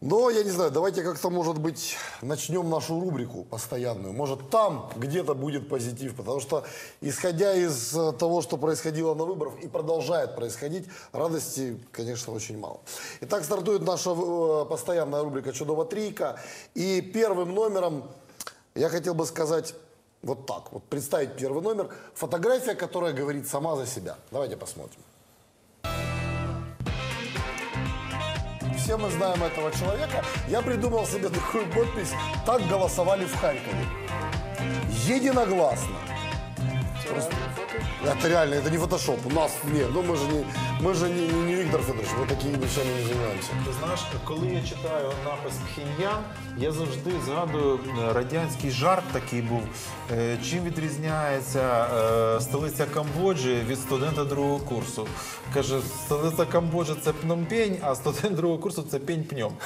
Но, я не знаю, давайте как-то, может быть, начнем нашу рубрику постоянную. Может, там где-то будет позитив, потому что, исходя из э, того, что происходило на выборах и продолжает происходить, радости, конечно, очень мало. Итак, стартует наша э, постоянная рубрика «Чудова трійка». И первым номером я хотел бы сказать вот так, вот представить первый номер. Фотография, которая говорит сама за себя. Давайте посмотрим. Все мы знаем этого человека. Я придумал себе такую подпись «Так голосовали в Харькове». Единогласно. Просто- Это реально, это не фотошоп. У нас нет, ну мы же не, мы же не, не, не Виктор Федорович, мы такими вещами не занимаемся. Ти знаєш, коли я читаю напис Пхеньян, я завжди згадую е, радянський жарт такий був. Е, Чим відрізняється е, столиця Камбоджі від студента другого курсу? Каже, столиця Камбоджі це Пномпень, а студент другого курсу це Пень-Пньом.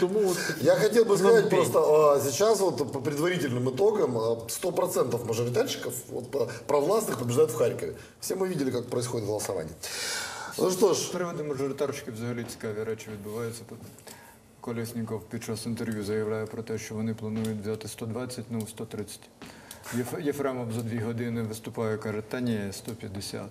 Тому от такі- Я хотел бы сказать Пномпень. просто, а, сейчас вот по предварительным итогам а, 100% мажоритарщиков вот, провластных побеждают в Харькове. Все мы видели, как происходит голосование. Ну что ж, З приводу взагалі цікаві речі відбуваються. Колєсніков під час інтерв'ю заявляє про те, що вони планують взяти 120, ну 130. Єф- Єфремов за дві години виступає, каже, та ні, 150.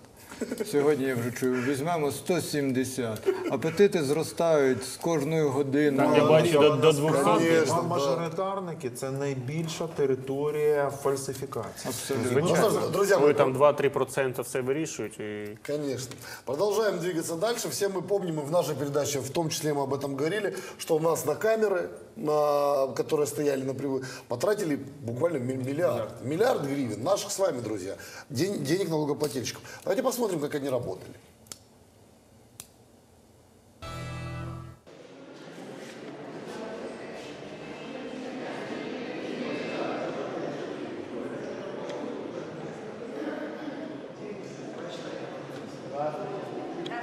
Сьогодні я вже чую, візьмемо 170. Апетити зростають з кожною годиною. Так, я бачу до, до 200. Конечно, да. Мажоритарники це найбільша територія фальсифікації. Абсолютно. ну что ж, друзья Коли мои, там 2-3% все вирішують. І... Конечно. Продолжаем двигаться дальше. Все мы помним, и в нашей передаче, в том числе мы об этом говорили, что у нас на камеры, на, которые стояли на прибы, потратили буквально ми- миллиард. Миллиард гривен наших с вами, друзья. Ден- денег налогоплательщиков. Давайте посмотрим, как они работали.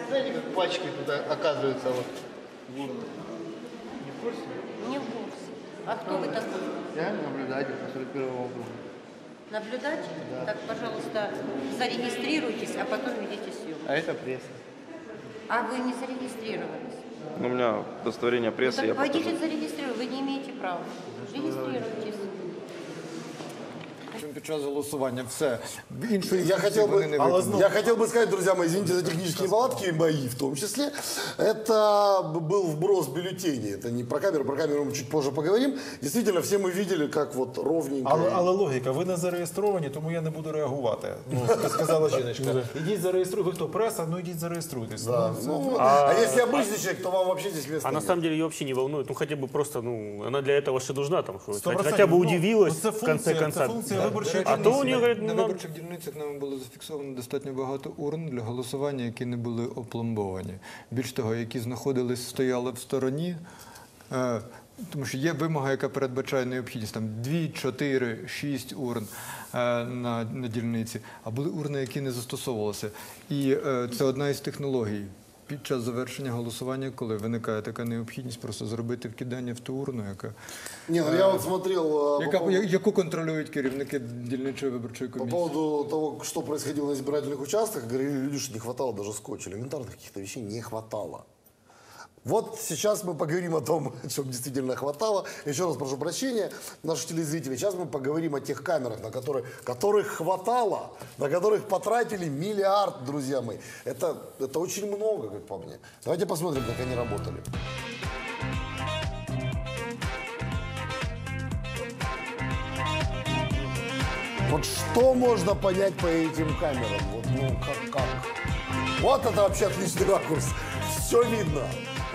Знаете, как пачки туда оказываются вот в урну? Не в курсе? Не в курсе. А кто вы такой? Я наблюдатель по 41 округу. Наблюдатель? Так, пожалуйста, зарегистрируйтесь, а потом ведите съемку. А это пресса. А вы не зарегистрировались? Ну, У меня удостоверение прессы, так я пойдите покажу. зарегистрировать, вы не имеете права. Регистрируйтесь Під час голосування все. Іншої Я хотел, вони бы, не я виконують. хотел бы сказать, друзья мои, извините за технические неполадки, и мои в том числе. Это был вброс бюллетеней. Это не про камеру, про камеру мы чуть позже поговорим. Действительно, все мы видели, как вот ровненько. Але, але логіка, ви не зареєстровані, тому я не буду реагувати. Ну, сказала жіночка. Ідіть зареєструйте. Ви хто преса? Ну ідіть зареєструйтесь. Да, Ну, ну, а, если обычный человек, то вам вообще здесь места А на нет. самом деле ее вообще не волнует. Ну хотя бы просто, ну, она для этого же нужна, там, что 100%. хотя бы Ну, удивилась ну, це в конце функція- конца. це функція Виборчої А то у нее, на виборчих дільницях нами було зафіксовано достатньо багато урн для голосування, які не були опломбовані. Більш того, які знаходились, стояли в стороні. е, Тому що є вимога, яка передбачає необхідність там 2, 4, 6 урн е, на, на дільниці, а були урни, які не застосовувалися. І е, це одна із технологій Під час завершення голосування, коли виникає така необхідність, просто зробити вкидання в ту урну, яка, Не, ну я вот смотрел а, яка, по, поводу, яку контролюють керівники дільничої виборчої по комісії. поводу того, что происходило на избирательных участках, говорили люди, что не хватало даже скотча. Элементарных каких-то вещей не хватало. Вот сейчас мы поговорим о том, что действительно хватало. Еще раз прошу прощения, наших телезрителей. Сейчас мы поговорим о тех камерах, на которые, которых хватало, на которых потратили миллиард, друзья мои. Это, это очень много, как по мне. Давайте посмотрим, как они работали. Вот что можно понять по этим камерам? Вот, ну, как, как? Вот это вообще отличный ракурс. Все видно.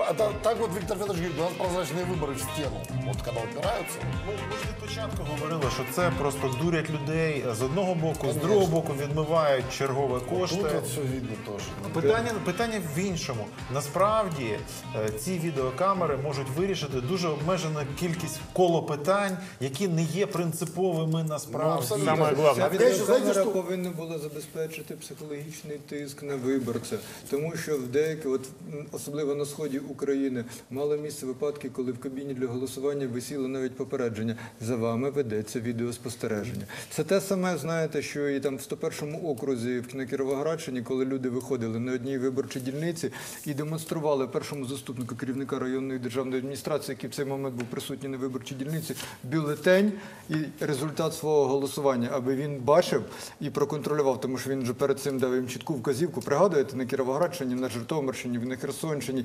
Это, так вот Виктор Федорович говорит, у нас прозрачные выборы в стену. Вот когда упираются. Ми, ми ж від початку говорили, що це просто дурять людей з одного боку, з другого боку відмивають чергові кошти. Тут вот все видно тоже. Питання, питання в іншому. Насправді е, ці відеокамери можуть вирішити дуже обмежену кількість коло питань, які не є принциповими насправді. Ну, абсолютно. Самое главное. А я ще, знаєте, Камера що- повинна була забезпечити психологічний тиск на виборця, тому що в деякі, от м, особливо на сході України. Мали місце випадки, коли в кабіні для голосування висіло навіть попередження. За вами ведеться відеоспостереження. Це те саме, знаєте, що і там в 101-му окрузі на Кіровоградщині, коли люди виходили на одній виборчій дільниці і демонстрували першому заступнику керівника районної державної адміністрації, який в цей момент був присутній на виборчій дільниці, бюлетень і результат свого голосування, аби він бачив і проконтролював, тому що він вже перед цим дав їм чітку вказівку. Пригадуєте, на Кіровоградщині, на Житомирщині, на Херсонщині,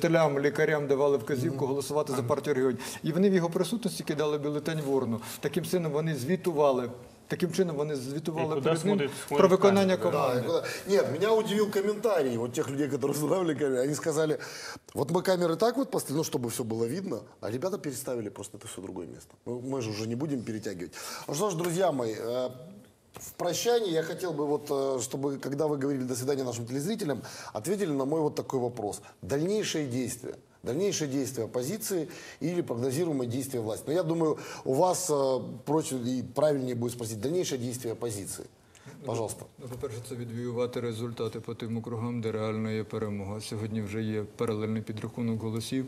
вчителям, лікарям давали вказівку голосувати за партію регіонів. І вони в його присутності кидали бюлетень в урну. Таким чином вони звітували. Таким чином вони І звітували куди перед ним смотрить- про смотрить виконання камера, Да, команди. и куда- Нет, меня удивил комментарий вот тех людей, которые устанавливали камеры. Они сказали, вот мы камеры так вот поставили, ну, чтобы все было видно, а ребята переставили просто это все в другое место. Ну, мы же уже не будем перетягивать. Ну что ж, друзья мои, э, в прощании я хотел бы, вот, э, чтобы, когда вы говорили «до свидания» нашим телезрителям, ответили на мой вот такой вопрос. Дальнейшие действия. Дальнейшие действия оппозиции или прогнозируемые действия власти. Но я думаю, у вас э, проще и правильнее будет спросить дальнейшие действия оппозиции. Пожалуйста. Ну, по-перше, це відвоювати результати по тим округам, де реально є перемога. Сьогодні вже є паралельний підрахунок голосів.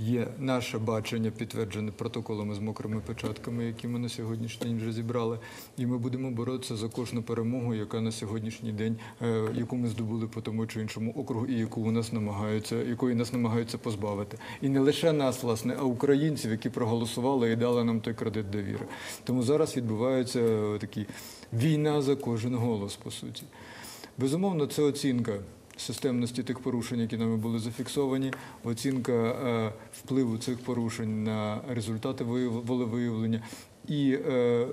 Є наше бачення, підтверджене протоколами з мокрими печатками, які ми на сьогоднішній день вже зібрали. І ми будемо боротися за кожну перемогу, яка на сьогоднішній день, е, яку ми здобули по тому чи іншому округу, і яку у нас намагаються, якої нас намагаються позбавити. І не лише нас, власне, а українців, які проголосували і дали нам той кредит довіри. Тому зараз відбувається е, такі війна за кожен голос, по суті. Безумовно, це оцінка системності тих порушень, які нами були зафіксовані, оцінка е, впливу цих порушень на результати вияв- волевиявлення. І е,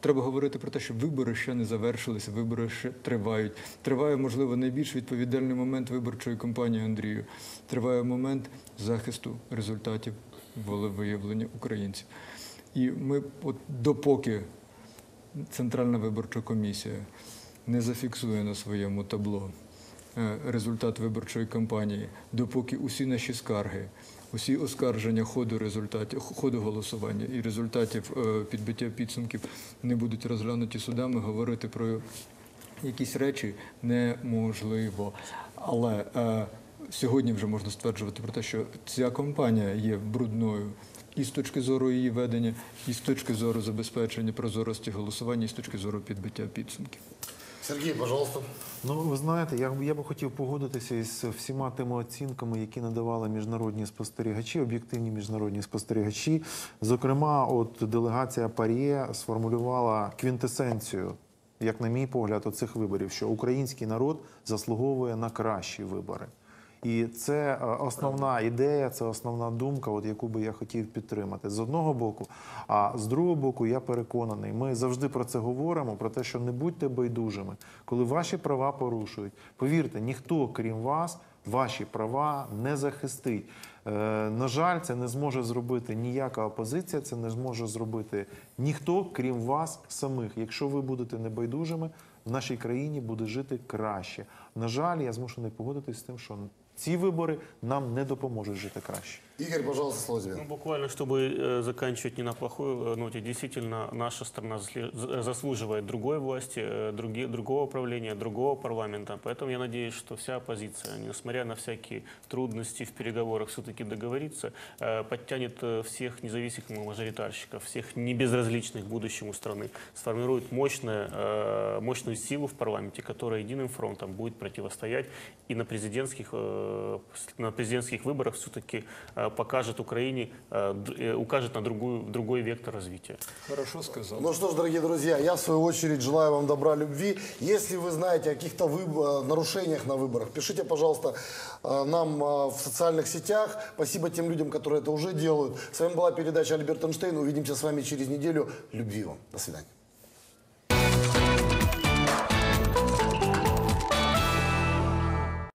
треба говорити про те, що вибори ще не завершилися, вибори ще тривають. Триває, можливо, найбільш відповідальний момент виборчої кампанії Андрію. Триває момент захисту результатів волевиявлення українців. І ми, от допоки Центральна виборча комісія не зафіксує на своєму табло результат виборчої кампанії, допоки усі наші скарги, усі оскарження ходу ходу голосування і результатів е, підбиття підсумків не будуть розглянуті судами, говорити про якісь речі неможливо. Але е, сьогодні вже можна стверджувати про те, що ця компанія є брудною і з точки зору її ведення, і з точки зору забезпечення прозорості голосування, і з точки зору підбиття підсумків. Сергей, пожалуйста. Ну, ви знаєте, я, я би хотів погодитися із всіма тими оцінками, які надавали міжнародні спостерігачі, об'єктивні міжнародні спостерігачі. Зокрема, от делегація Пар'є сформулювала квінтесенцію, як на мій погляд, оцих виборів, що український народ заслуговує на кращі вибори. І це е, основна ідея, це основна думка, от яку би я хотів підтримати з одного боку. А з другого боку, я переконаний, ми завжди про це говоримо: про те, що не будьте байдужими, коли ваші права порушують. Повірте, ніхто крім вас. Ваші права не захистить. Е, на жаль, це не зможе зробити ніяка опозиція, це не зможе зробити ніхто, крім вас самих. Якщо ви будете небайдужими, в нашій країні буде жити краще. На жаль, я змушений погодитись з тим, що ці вибори нам не допоможуть жити краще. Игорь, пожалуйста, слово тебе. Ну, буквально, чтобы э, заканчивать не на плохой э, ноте, действительно, наша страна за- заслуживает другой власти, э, други- другого правления, другого парламента. Поэтому я надеюсь, что вся оппозиция, несмотря на всякие трудности в переговорах, все-таки договорится, э, подтянет э, всех независимых мажоритарщиков, всех небезразличных будущему страны, сформирует мощное, э, мощную силу в парламенте, которая единым фронтом будет противостоять и на президентских, э, на президентских выборах все-таки э, покажет Украине, э, э, укажет на другую, другой вектор развития. Хорошо сказав. Ну что ж, дорогие друзья, я в свою очередь желаю вам добра, любви. Если вы знаете о каких-то выб- э, нарушениях на выборах, пишите, пожалуйста, нам в социальных сетях. Спасибо тем людям, которые это уже делают. С вами была передача Альберт Эйнштейн. Увидимся с вами через неделю. Любви вам. До свидания.